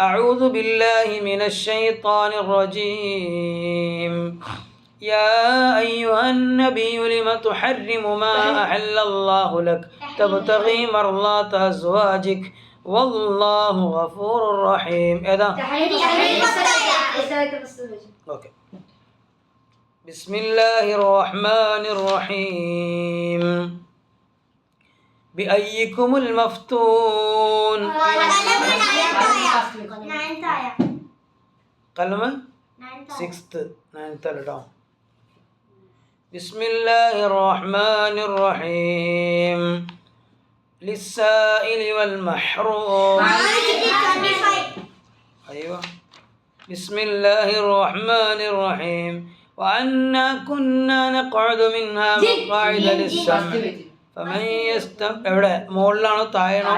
أعوذ بالله من الشيطان الرجيم. يا أيها النبي لم تحرم ما أحل الله لك؟ تبتغي مرضات أزواجك. والله غفور رحيم. إذا بسم الله الرحمن الرحيم. بأيكم المفتون. கலம sixth நைன்த்தலடம் بسم الله الرحمن الرحيم. للسائل والمحروم. أيوة. بسم الله الرحمن الرحيم. وأنا كنا نقعد منها مقاعد للسمع എവിടെ മുകളിലാണോ താഴെയാണോ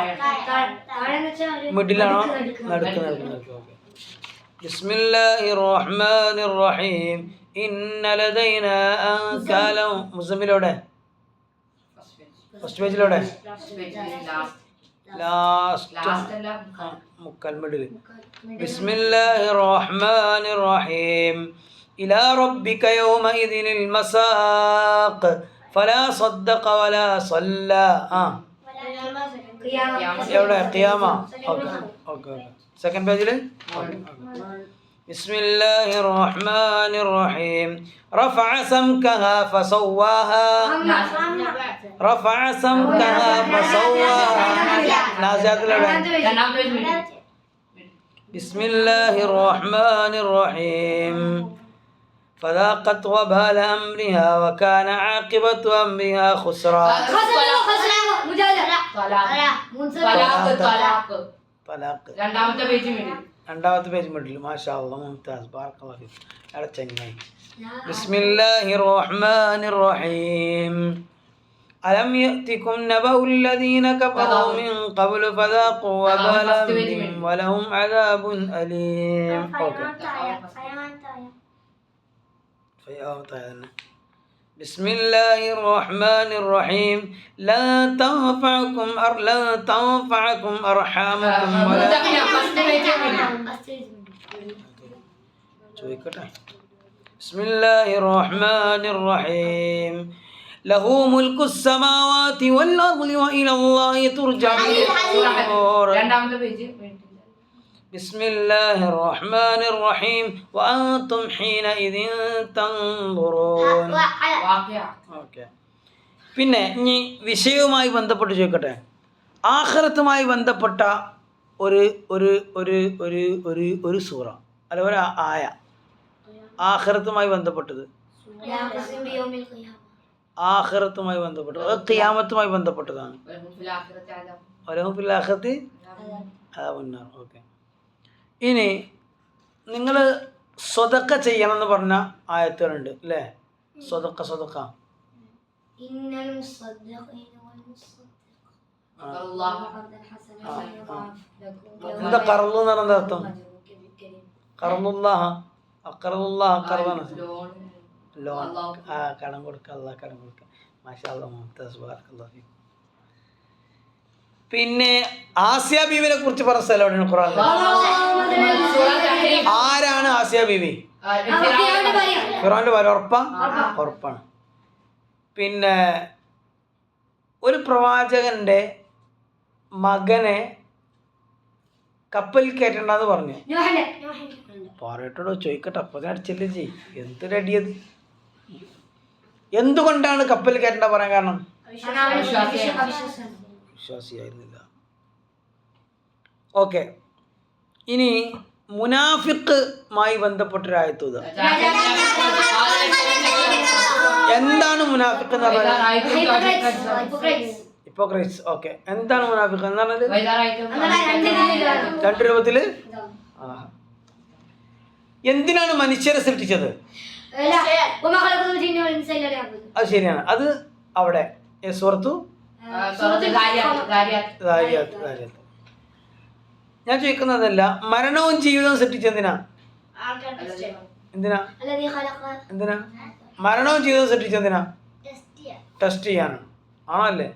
മിഡിലാണോ നടുക്ക് നടുക്ക് ഓക്കെ بسم الله الرحمن الرحيم إن لدينا أنكالا മുസമ്മിലൂടെ ഫസ്റ്റ് പേജിലൂടെ ലാസ്റ്റ് മുക്കാൽ മിഡിൽ بسم الله الرحمن الرحيم إلى ربك يومئذ المساق فلا صدق ولا صلى آه. എവിടെ ഖിയാമ ഓക്കെ ഓക്കെ ഓക്കെ സെക്കൻഡ് പേജിൽ بسم الله الرحمن الرحيم رفع سمكها فسواها رفع سمكها فسواها نازعات بسم الله الرحمن الرحيم فذاقت وبال أمرها وكان عاقبة أمرها خسرا طلاق രണ്ടാമത്തെ പേജ് മിഡിൽ രണ്ടാമത്തെ പേജ് മിഡിൽ മാഷാ അല്ലാ മുംതാസ് ബാറക്കല്ലാഹു ഫീക് അവിടെ ചെങ്ങായി ബിസ്മില്ലാഹിർ റഹ്മാനിർ റഹീം ألم يأتكم نبأ الذين كفروا من قبل فذاقوا وبال أمرهم ولهم عذاب أليم أوكي فيا بسم الله الرحمن الرحيم. لا تنفعكم أر لا تنفعكم أرحامكم ولا بسم الله الرحمن الرحيم. له ملك السماوات والأرض وإلى الله ترجع. الأمور. بسم الله الرحمن الرحيم وأنتم حينئذ تنظرون വാക്യ ഓക്കെ പിന്നെ ഇനി വിഷയവുമായി ബന്ധപ്പെട്ട് ചോദിക്കട്ടെ ആഖിറത്തുമായി ബന്ധപ്പെട്ട ഒരു ഒരു ഒരു ഒരു ഒരു ഒരു സൂറ അല്ല ഒരു ആയ ആഖിറത്തുമായി ബന്ധപ്പെട്ടത് ആഖിറത്തുമായി ബന്ധപ്പെട്ടത് അത് ഖിയാമത്തുമായി ബന്ധപ്പെട്ടതാണ് ഒരഹുഫിൽ ആഖിറത്തി മുന്നാർ ഓക്കെ ഇനി നിങ്ങൾ സ്വതക്ക ചെയ്യണം എന്ന് പറഞ്ഞ ആയത്തുകളുണ്ട് അല്ലേ സ്വതക്ക സ്വതക്ക. എന്താ കറന്നു എന്ന് പറഞ്ഞ അർത്ഥം? കറന്നുല്ലാഹ അക്കറുല്ലാഹ കറന്നു ലോൺ. ആ കടം കൊടുക്കുക അല്ല കടം കൊടുക്കുക മാഷാ അല്ലാ മുഹത്തസ് ബാർക്കല്ലാഹി പിന്നെ ആസിയ ബീവിനെ കുറിച്ച് പറഞ്ഞ സ്ഥലമാണ് ഖുറാൻ ആരാണ് ആസിയ ബീവി? ഖുറാന്റെ വര ഉറപ്പാ? ഉറപ്പാണ്. പിന്നെ ഒരു പ്രവാചകന്റെ മകനെ കപ്പൽ കയറ്റണ്ടെന്ന് പറഞ്ഞു. പറയട്ടോ ചോദിക്കട്ടെ അപ്പൊ അടിച്ചല്ലേ ചെയ് എന്തൊരടിയത് എന്തുകൊണ്ടാണ് കപ്പൽ കയറ്റണ്ട പറയാൻ കാരണം? വിശ്വാസിയായിരുന്നില്ല. ഓക്കെ. ഇനി മുനാഫിക്കുമായി ബന്ധപ്പെട്ടൊരായത്തൂത എന്താണ് മുനാഫിക്ക് എന്ന് പറയുന്നത് ഹിപ്പോക്രൈറ്റ്സ് ഓക്കെ. എന്താണ് മുനാഫിക്ക് എന്ന് പറഞ്ഞത് രണ്ട് രൂപത്തിൽ. എന്തിനാണ് മനുഷ്യരെ സൃഷ്ടിച്ചത്? അത് ശരിയാണ്. അത് അവിടെ സുഹൃത്തു. ഞാൻ ചോദിക്കുന്നതല്ല മരണവും ജീവിതവും സൃഷ്ടിച്ച എന്തിനാ? എന്തിനാ? എന്തിനാ? മരണവും ജീവിതവും സൃഷ്ടിച്ച എന്തിനാ? ടെസ്റ്റ് ചെയ്യാനാണ് ആണല്ലേ?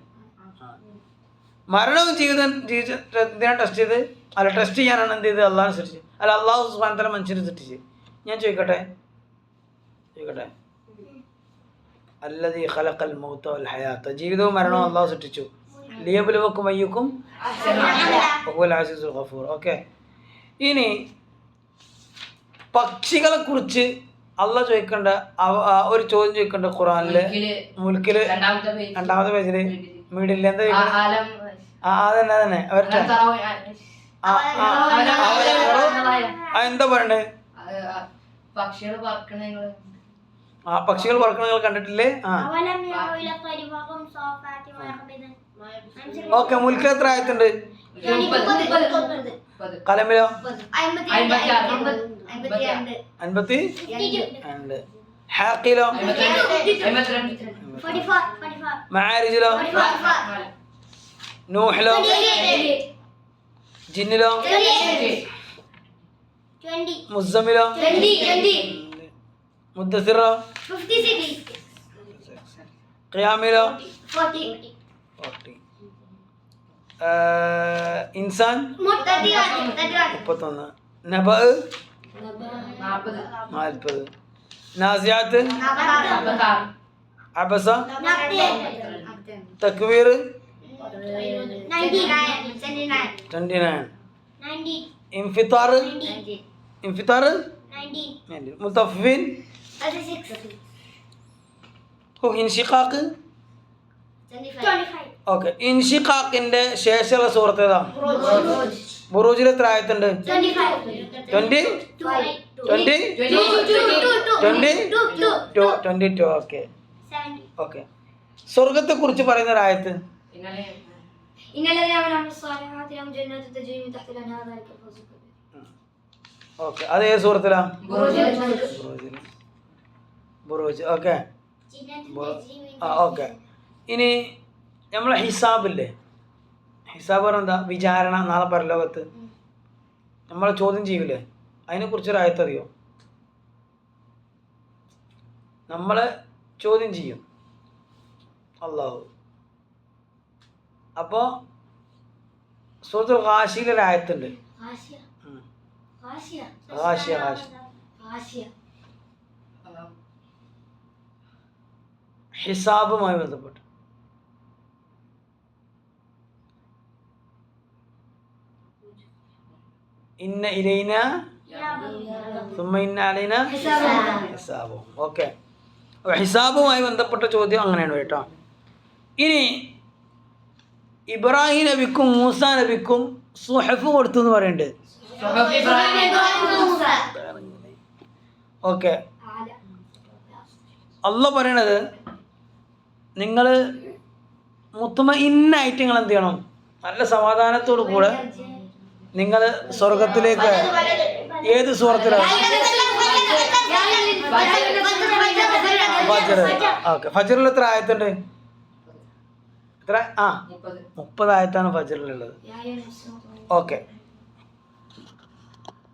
മരണവും ജീവിതം എന്തിനാ ടെസ്റ്റ് ചെയ്ത്? അല്ല ടെസ്റ്റ് ചെയ്യാനാണ് എന്ത് ചെയ്ത്? അള്ളാഹ് സൃഷ്ടിച്ചത് അല്ല അള്ളാഹു സുബാൻ തല മനുഷ്യനെ സൃഷ്ടിച്ച്. ഞാൻ ചോദിക്കട്ടെ? ചോദിക്കട്ടെ? അല്ലതീ ഖലഖൽ മൗത വൽ ഹയാത്ത. ജീവിതവും മരണവും അള്ളാഹു സൃഷ്ടിച്ചു. ലിയബുലുവക്കും അയ്യക്കും. ബഹുൽ ആസിസുൽ ഗഫൂർ. ഓക്കെ. ഇനി പക്ഷികളെ കുറിച്ച് അള്ള ചോദിക്കേണ്ട ഒരു ചോദ്യം ചോദിക്കേണ്ട ഖുറാനിൽ മുൽക്കിൽ രണ്ടാമത്തെ പേജ് രണ്ടാമത്തെ പേജിൽ മീഡിൽ എന്താ ആ- ആലം. ആ അതന്നെ അതന്നെ. അവരുടെ എന്താ പറയണ്ടേ? പക്ഷികൾ പറക്കണേ ആ പക്ഷികൾ പറക്കണകൾ കണ്ടിട്ടില്ലേ? ആ. ഓക്കെ മുൽക്ക് എത്ര ആയത്തുണ്ട് കലമ്പിലോ അൻപത്തി? രണ്ട്. ഹാക്കിലോ മാരിജിലോ? നൂഹിലോ? ജിന്നിലോ? മുസമിലോ മുദ്ദസിറോ ഖിയാമിലോ ഫോർട്ടി ഇൻസാൻ മുപ്പത്തൊന്ന് നബ നാപ്പത് നാൽപ്പത് നാസിയാത്ത് നാപ്പത്താറ് അബസ തക്വീർ ട്വൻറ്റി നയൻ ഇൻഫിത്താർ ഓ ഇൻഷിഖാക്ക് ഓക്കെ ഇൻഷിഖാക്കിന്റെ ശേഷമുള്ള സുഹൃത്ത് ഏതാ? ബുറൂജിൽ എത്ര ആയത്തുണ്ട്? Twenty twenty twenty two twenty two okay okay സ്വർഗത്തെ കുറിച്ച് പറയുന്ന ഒരായത്ത് ഓക്കെ അത് ഏത് സുഹൃത്തിലാ? ബുറൂജ്. ഓക്കെ. ആ ഓക്കെ. ഇനി നമ്മൾ ഹിസാബില്ലേ? ഹിസാബ് പറഞ്ഞാൽ എന്താ? വിചാരണ നാളെ പരലോകത്ത്. നമ്മളെ ചോദ്യം ചെയ്യൂലേ? അതിനെക്കുറിച്ചൊരു ആയത്തറിയോ നമ്മളെ ചോദ്യം ചെയ്യും. അള്ളാഹു. അപ്പോൾ സുഹൃത്തു ഹാഷിയിലൊരായത്തുണ്ട് ഹാഷിയ ഹാഷിയ ഹിസാബുമായി ബന്ധപ്പെട്ട്. ഇന്ന ഇലൈന സുമ്മ ഇന്ന അലൈന ഹിസാബും. ഓക്കെ. ഹിസാബുമായി ബന്ധപ്പെട്ട ചോദ്യം അങ്ങനെയാണ് കേട്ടോ. ഇനി ഇബ്രാഹിം നബിക്കും മൂസ നബിക്കും സുഹഫ് കൊടുത്തു എന്ന് പറയുന്നുണ്ട് ഓക്കെ. അല്ല പറയണത് നിങ്ങൾ മുത്തുമ ഇന്നായിട്ട് നിങ്ങൾ എന്ത് ചെയ്യണം? നല്ല സമാധാനത്തോടു കൂടെ നിങ്ങൾ സ്വർഗത്തിലേക്ക് ഏത് സുഹൃത്തിലാണ് എത്ര ആയത്തുണ്ട്? എത്ര? ആ. മുപ്പത്. മുപ്പത് ആയത്താണ് ഫജറിലുള്ളത്. ഓക്കെ.